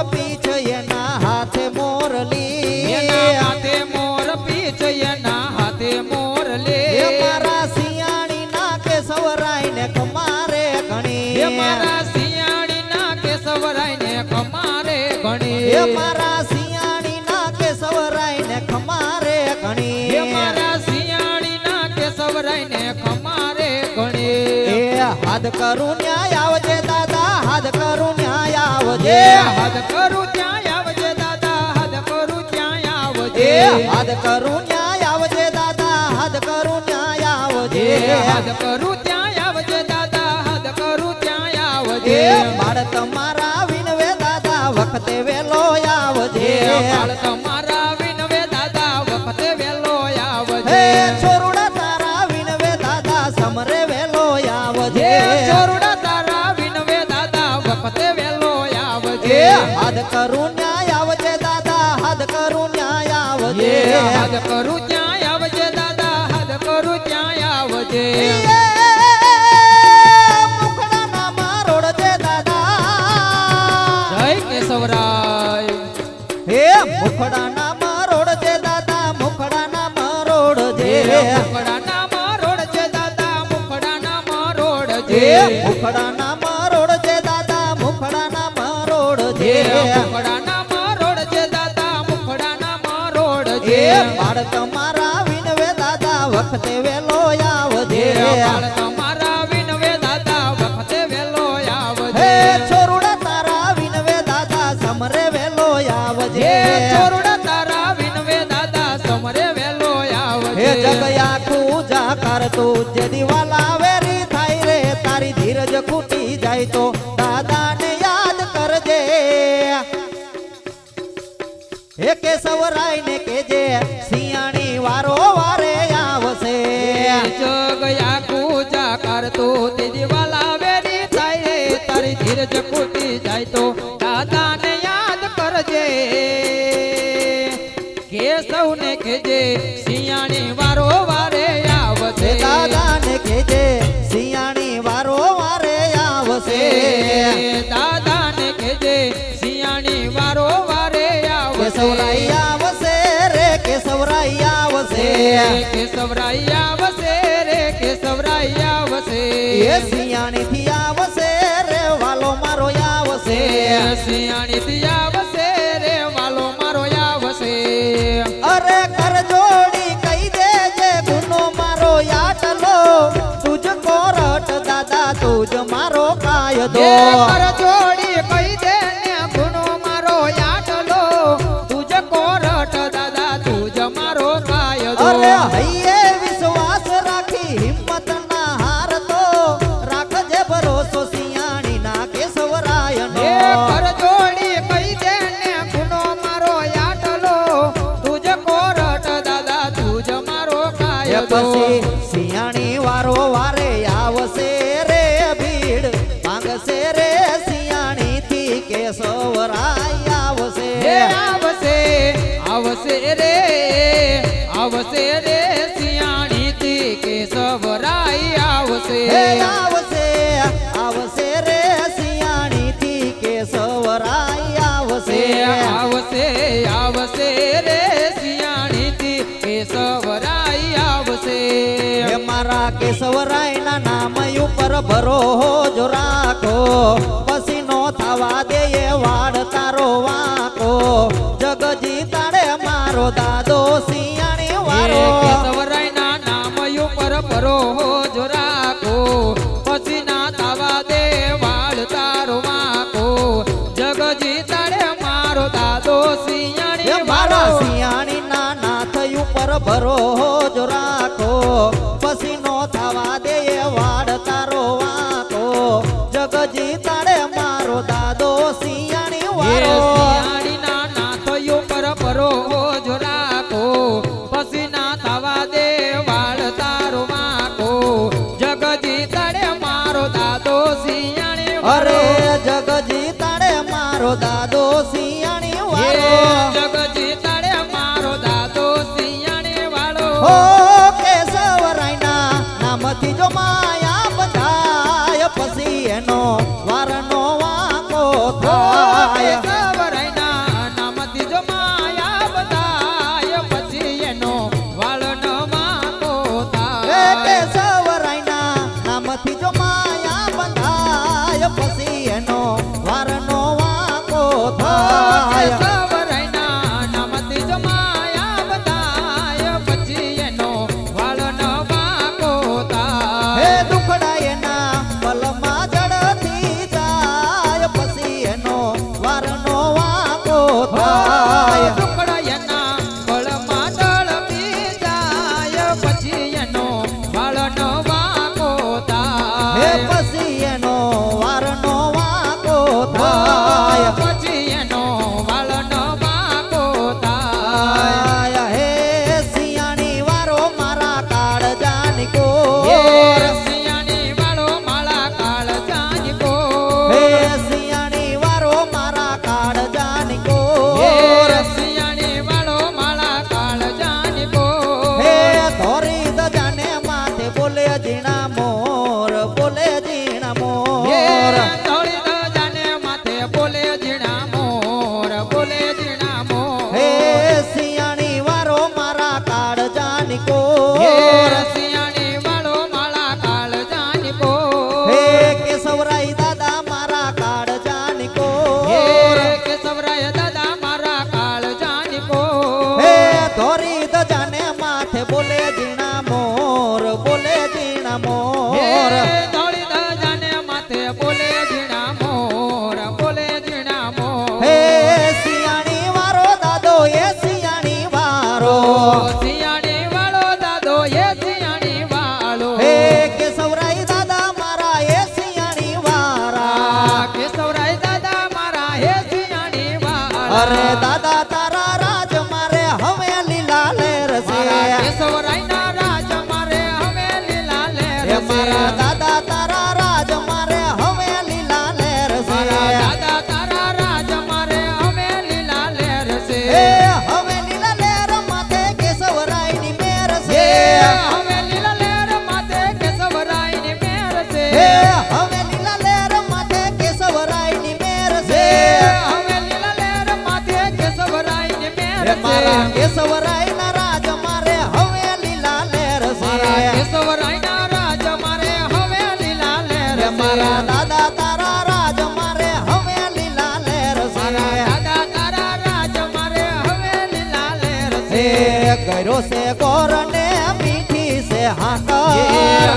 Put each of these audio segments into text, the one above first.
મોરપી કમારે ઘણી. કે સવરાય કમારે ઘણી. એ મારા કે સવરાય કમારે ઘણી. એ ના કે સવરાય કમારે ઘણી. હાથ કરું ન્યાય આવજે દાદા હાથ કરું આવજે. હદ કરું ત્યાં આવજે દાદા હદ કરું ત્યાં આવજે. હાથ કરું ન્યાય આવજે દાદા હાથ કરું ન્યાય આવજે. હદ કરું ત્યાં આવજે દાદા હદ કરું ત્યાં આવજે. મારે તમારા વિનવે દાદા વખતે વેલો આવજે એ કરું ન્યાય આવજે દાદા હદ કરું ન્યાય આવજે. હદ કરું ન્યાય આવજે દાદા હદ કરું ન્યાય આવજે. કેશવરાય. હે મુખડાના મારોડજે દાદા મુખડાના મારોડજે મુખડાના મરોડ છે દાદા મુખડાના મરોડ મુખડાના બાળ તમારા વિનવે દાદા વખતે વેલો આવજે. બાળ તમારા વિનવે દાદા વખતે વેલો આવજે. છોરુડા તારા વિનવે દાદા સમરે વેલો આવજે. હે ચોરડા તારા વિનવે દાદા સમરે વેલો હે આવજે જગયા કુજા કરતો જે દિવાલા વેરી થાય રે તારી ધીરજ ખૂટી જાય તો. હે કેશવરાય ને કેજે સિયાણી વારો વારે આવશે. જગયા પૂજા કરતો તે વેરી થાય, તારી ધીરજ ખૂટી જાય તો દાદાને યાદ કરજે. કે સૌને કેજે સિયાણી વારે કેશવરાય રે કેશવરાય આવશે. એ સિયાણી થી આવશે રે વાલો મારો આવશે. સિયાણી થી આવશે રે વાલો મારો આવશે. અરે કર જોડી કહી દેજે ગુનો મારો યાટલો તુજ કોરટ દાદા તુજ મારો કાયદો. કર સિયાણી વારો વારે આવશે રે ભીડ માંગશે રે આવશે રે સિયાણી થી કેશવરાય આવશે હે આવશે આવશે રે સિયાણી થી કેશવરાય આવશે હે આવશે આવશે રે સિયાણી થી કેશવરાય આવશે હે મારા કેશવરાય ના નામ ઉપર ભરોજો રાખો પછી નો થવા દે એ વાડ ઉપર কেন?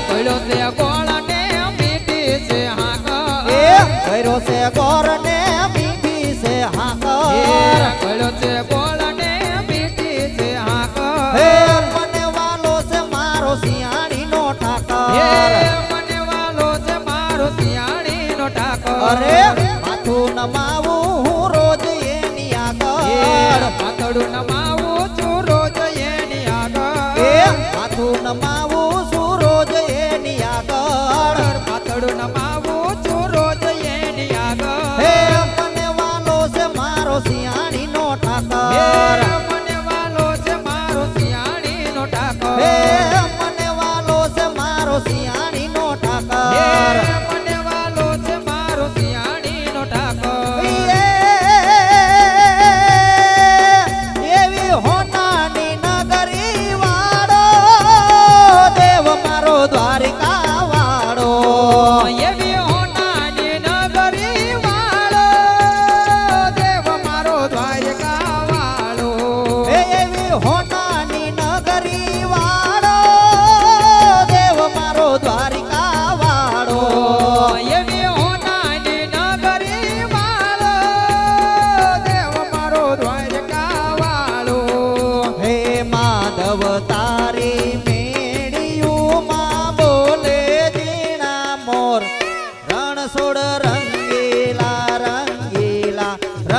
કર્યો છે ગોળ ને મીઠી છે હાકર એ કર્યો છે ગોળ ને મીઠી છે માથું નમાવું હું રોજ એની આગળ. એ માથડું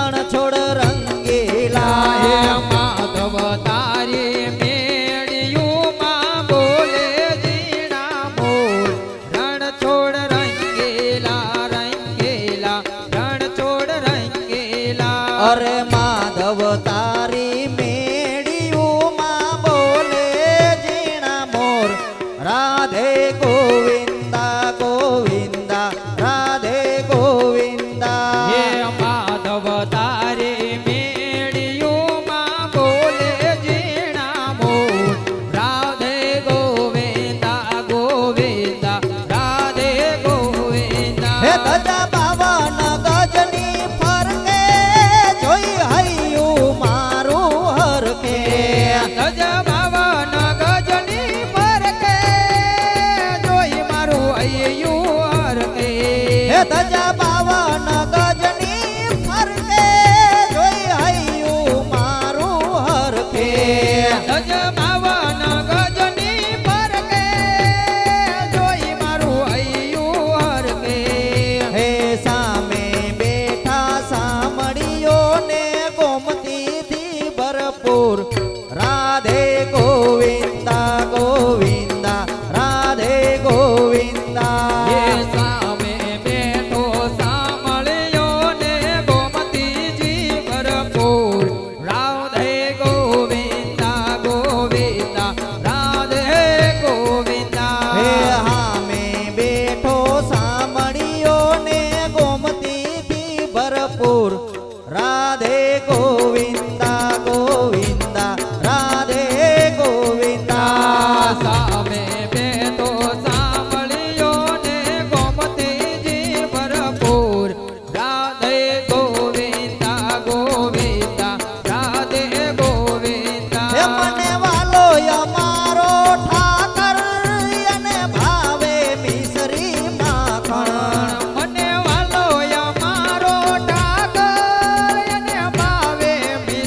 ચરણ છોડ રંગીલા હે માધવ તારી મેળ્યું માં બોલે જીણા મોર રણ છોડ રંગીલા રંગીલા રણ છોડ રંગીલા અરે માધવ તારી મેળ્યું માં બોલે જીણા મોર. રાધે ગોવિંદ